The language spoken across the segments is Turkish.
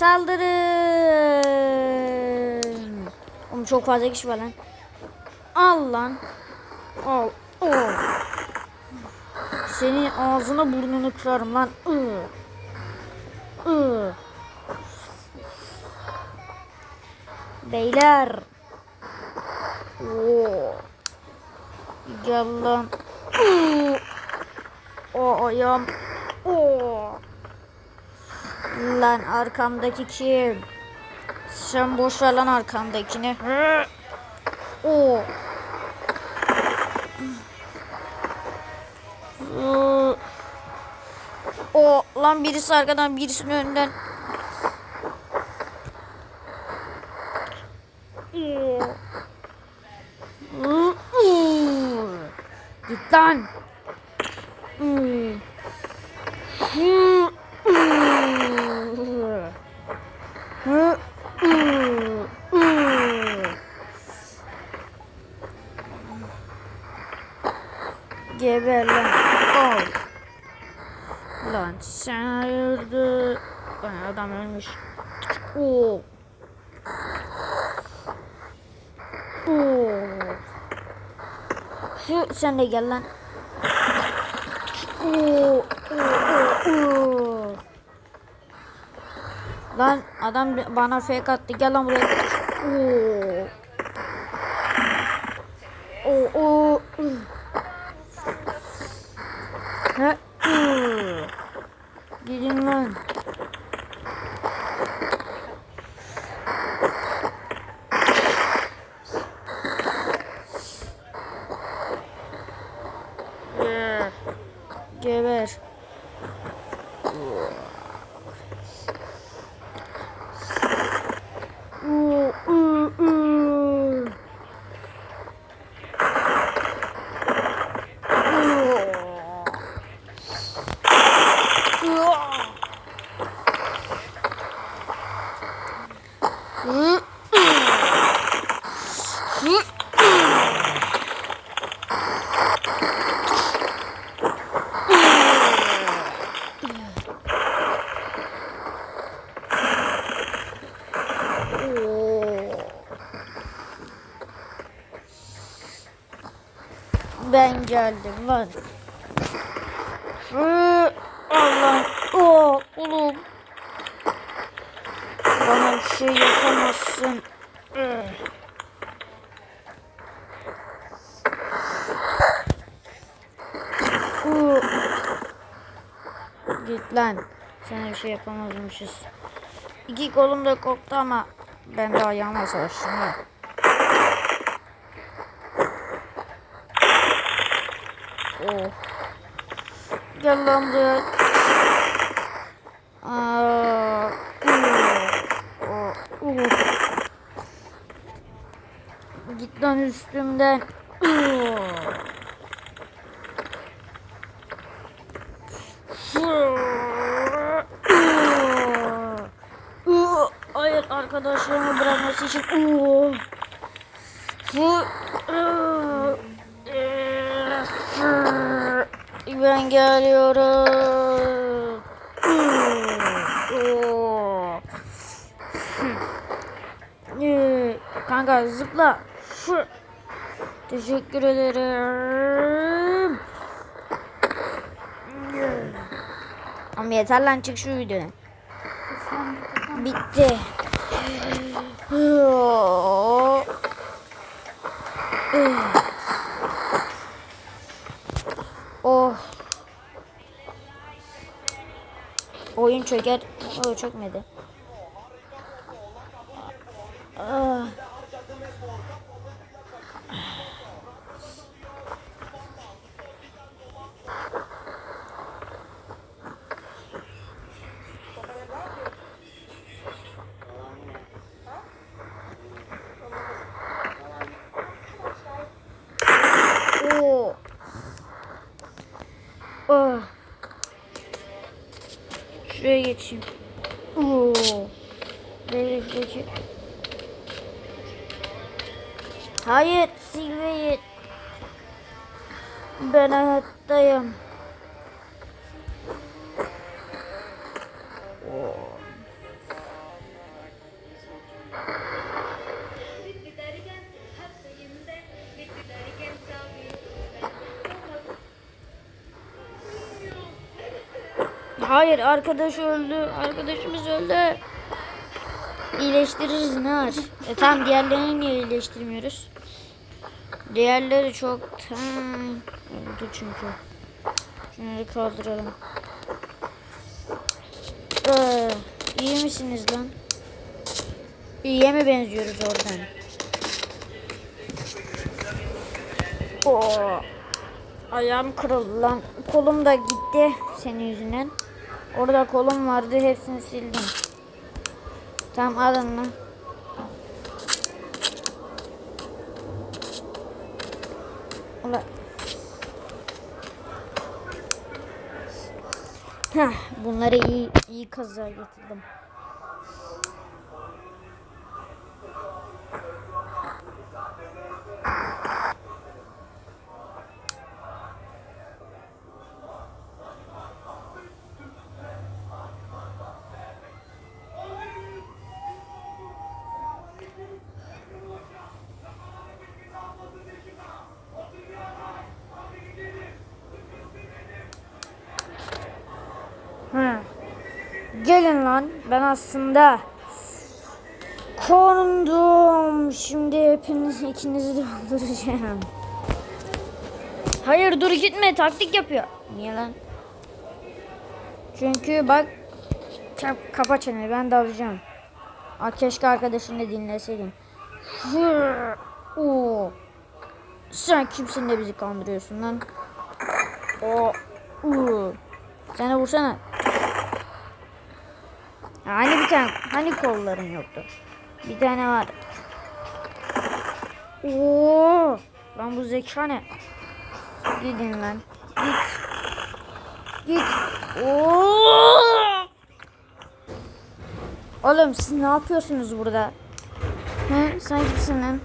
Saldırın. Oğlum çok fazla kişi var lan. Al lan. Al. Al. Senin ağzına burnunu kırarım lan. Beyler. Oo. Gel lan. Iı. O ayağım. Oo. Lan arkamdaki kim? Sen boş ver lan arkamdakini. Oo. O lan birisi arkadan birisinin ıı. Git lan. Iı. Sen de gel lan. Oo. Oo. Oo. Lan adam bana fake attı. Gel lan buraya. Oo. Ha. Oo. Gidin lan. Yeah. Geber. Oo, ıı, ıı. Oo. Hı. Hı. Oo. Ben geldim lan. Allah. Oo, oğlum. Bana bir şey yapamazsın. Git lan. Sana bir şey yapamazmışız. İki kolum da koptu ama ben de ayağıma savaştım ya. Buraya. Aa, uh, oh, uh. Git lan üstümden. Uh. Uh, Hayır arkadaşlarımı bırakması için. Uh. Ben geliyorum. Ee, Kanka zıpla. Teşekkür ederim. Ama yeter lan çık şu videodan. Bitti. Oh. Oyun çöker. O çökmedi. Ah. Oo. Oh. Şuraya geçeyim. Oo. Böyle şuradaki. Hayır Silveyi. Ben hayattayım. Hayır arkadaş öldü. Arkadaşımız öldü. İyileştiririz ne var? E tamam diğerlerini niye iyileştirmiyoruz? Diğerleri çok öldü çünkü. Şunları kaldıralım. Ee, iyi misiniz lan? İyiye mi benziyoruz oradan? Oo. Ayağım kırıldı lan. Kolum da gitti senin yüzünden. Orada kolum vardı hepsini sildim. Tamam alın lan. Ulan. Heh, bunları iyi iyi kaza getirdim. Ben aslında korundum. Şimdi hepiniz ikinizi de öldüreceğim. Hayır dur gitme. Taktik yapıyor. Niye lan? Çünkü bak Çap, kapa çeneni ben de alacağım. Aa, keşke arkadaşını dinleseydim. Oo. Sen kimsin de bizi kandırıyorsun lan? O. Sen de vursana. Hani bir tane, hani kolların yoktu? Bir tane var. Oo, lan bu zeka ne? Gidin lan. Git. Git. Oo. Oğlum siz ne yapıyorsunuz burada? He, sen kimsin lan?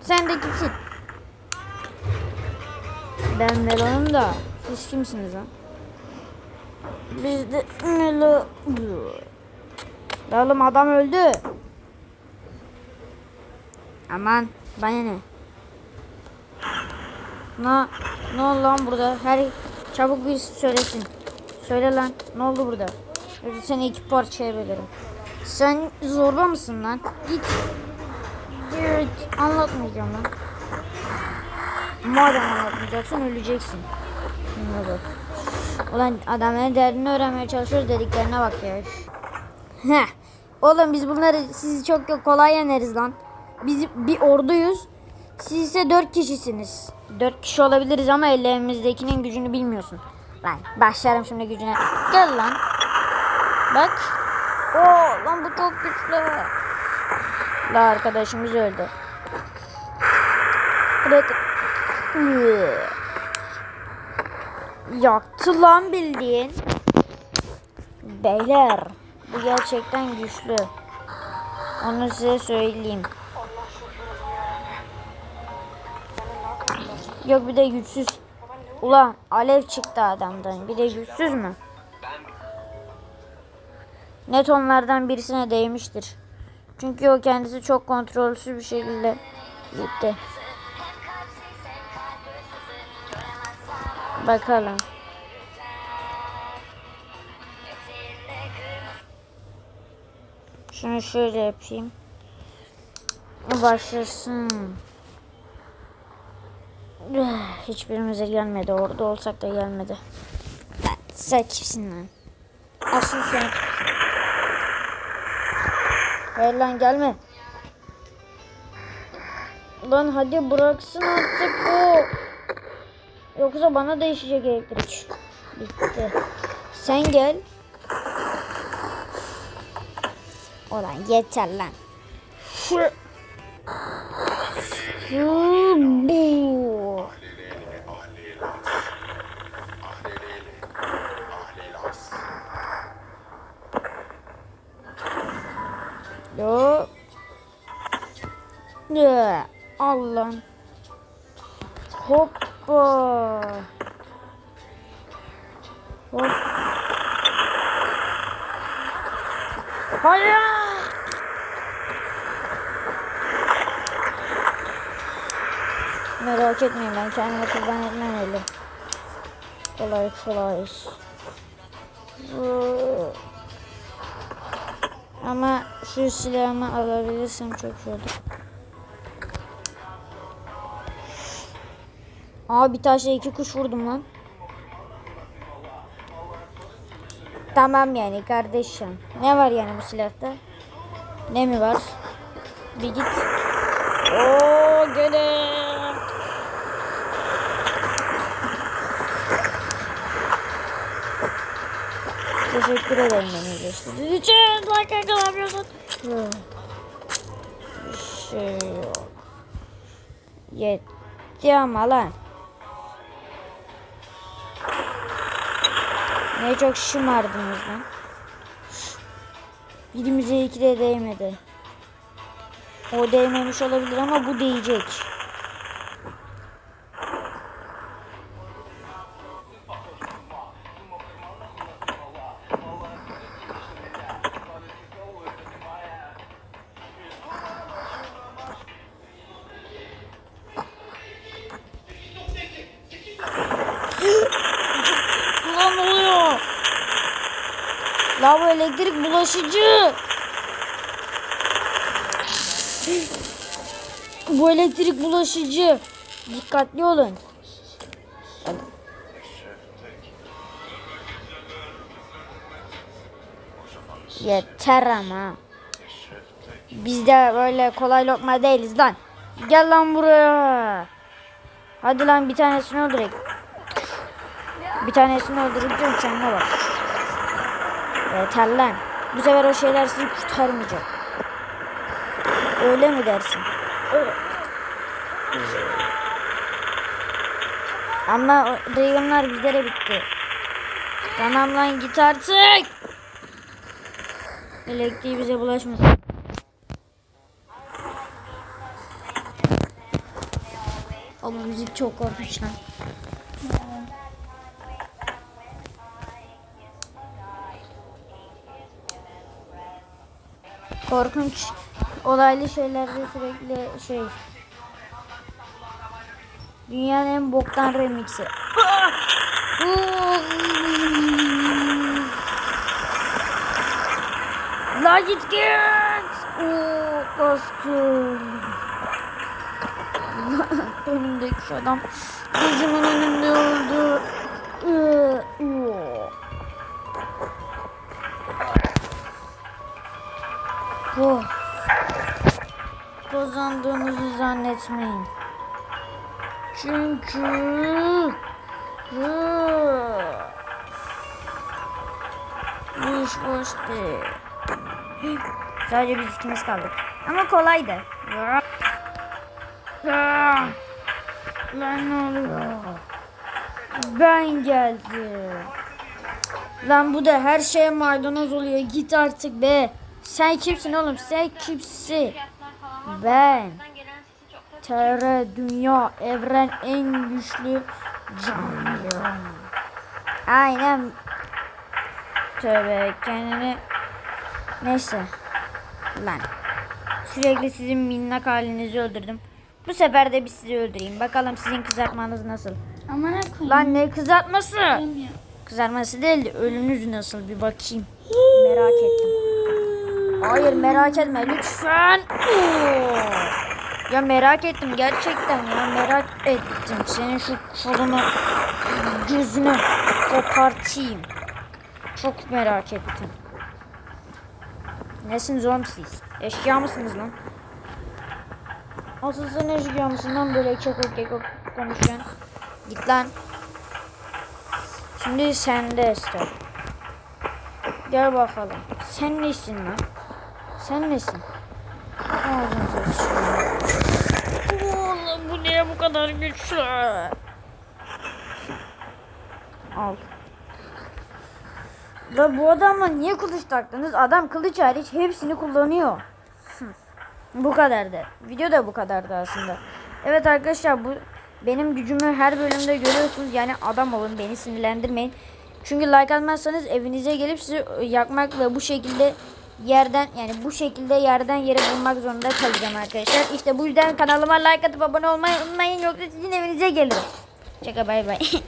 Sen de kimsin? Ben Melon'um da. Siz kimsiniz lan? Biz de Melo... Ya Oğlum adam öldü. Aman bana ne? Ne, ne oldu lan burada? Her çabuk bir söylesin. Söyle lan ne oldu burada? Yoksa seni iki parçaya bölerim. Sen zorba mısın lan? Git. Git. Anlatmayacağım lan. Madem anlatmayacaksın öleceksin. Şuna bak. Ulan adamların derdini öğrenmeye çalışıyoruz dediklerine bak ya. Heh. Oğlum biz bunları sizi çok kolay yeneriz lan. Biz bir orduyuz. Siz ise dört kişisiniz. Dört kişi olabiliriz ama ellerimizdekinin gücünü bilmiyorsun. Lan başlarım şimdi gücüne. Gel lan. Bak. Oo lan bu çok güçlü. La arkadaşımız öldü. Bırak. Yaktı lan bildiğin. Beyler. Bu gerçekten güçlü. Onu size söyleyeyim. Yok bir de güçsüz. Ulan alev çıktı adamdan. Bir de güçsüz mü? Net onlardan birisine değmiştir. Çünkü o kendisi çok kontrolsüz bir şekilde gitti. Bakalım. Şunu şöyle yapayım. Başlasın. Hiçbirimize gelmedi. Orada olsak da gelmedi. Sen kimsin lan? Asıl sen kimsin? Hayır lan gelme. Lan hadi bıraksın artık bu. Yoksa bana değişecek elektrik. Bitti. Sen gel. Ulan yeter lan. Şu. Şu bu. Yo. Ya Allah. Hoppa. Hop. Hayır. Merak etmeyin ben kendimi kurban etmem öyle. Kolay kolay. Oo. Ama şu silahımı alabilirsem çok iyi olur. Aa bir taşla iki kuş vurdum lan. Tamam yani kardeşim. Ne var yani bu silahta? Ne mi var? Bir git. Oo gelin. Teşekkür ederim beni iyileştirdiğin için. Like kalabiliyorsun. Bir şey yok. Yetti ama lan. Ne çok şımardınız lan. Birimize iki de değmedi. O değmemiş olabilir ama bu değecek. La bu elektrik bulaşıcı. Bu elektrik bulaşıcı. Dikkatli olun. Yeter ama. Biz de böyle kolay lokma değiliz lan. Gel lan buraya. Hadi lan bir tanesini öldürek. Bir tanesini öldüreceğim kendine bak. Yeter lan. Bu sefer o şeyler sizi kurtarmayacak. Öyle mi dersin? Evet. Ama o Dragon'lar bizlere bitti. Tamam lan git artık. Elektriği bize bulaşmasın. Ama müzik çok korkunç lan. Korkunç olaylı şeylerde sürekli şey Dünyanın en boktan remixi. La git git. Oo, kaskım. Önümdeki adam gözümün önünde öldü. Iı, Oh. Kazandığınızı zannetmeyin. Çünkü bu iş boş değil. Sadece biz ikimiz kaldık. Ama kolaydı. Lan ne oluyor? Ben geldim. Lan bu da her şeye maydanoz oluyor. Git artık be. Sen kimsin oğlum? Sen kimsin? Ben. TR, dünya, evren en güçlü canlı. Aynen. Tövbe kendini. Neyse. Lan. Sürekli sizin minnak halinizi öldürdüm. Bu sefer de bir sizi öldüreyim. Bakalım sizin kızartmanız nasıl? Aman koyayım. Lan ne kızartması? Kızartması değil de ölünüz nasıl bir bakayım. Merak ettim. Hayır merak etme lütfen. Ya merak ettim gerçekten ya merak ettim. Senin şu kolunu gözünü kopartayım. Çok merak ettim. Nesiniz oğlum siz? Eşkıya mısınız lan? Asıl sen eşkıya mısın lan böyle kekok kekok konuşuyorsun? Git lan. Şimdi sende Esther. Gel bakalım. Sen nesin lan? Sen nesin? Ağzınıza sıçrayım. Oğlum bu niye bu kadar güçlü? Al. Da bu adamla niye kılıç taktınız? Adam kılıç hariç hepsini kullanıyor. Bu kadardı. Video da bu kadardı aslında. Evet arkadaşlar bu benim gücümü her bölümde görüyorsunuz. Yani adam olun beni sinirlendirmeyin. Çünkü like atmazsanız evinize gelip sizi yakmak ve bu şekilde yerden yani bu şekilde yerden yere bulmak zorunda kalacağım arkadaşlar. İşte bu yüzden kanalıma like atıp abone olmayı unutmayın yoksa sizin evinize gelirim. Şaka bay bay.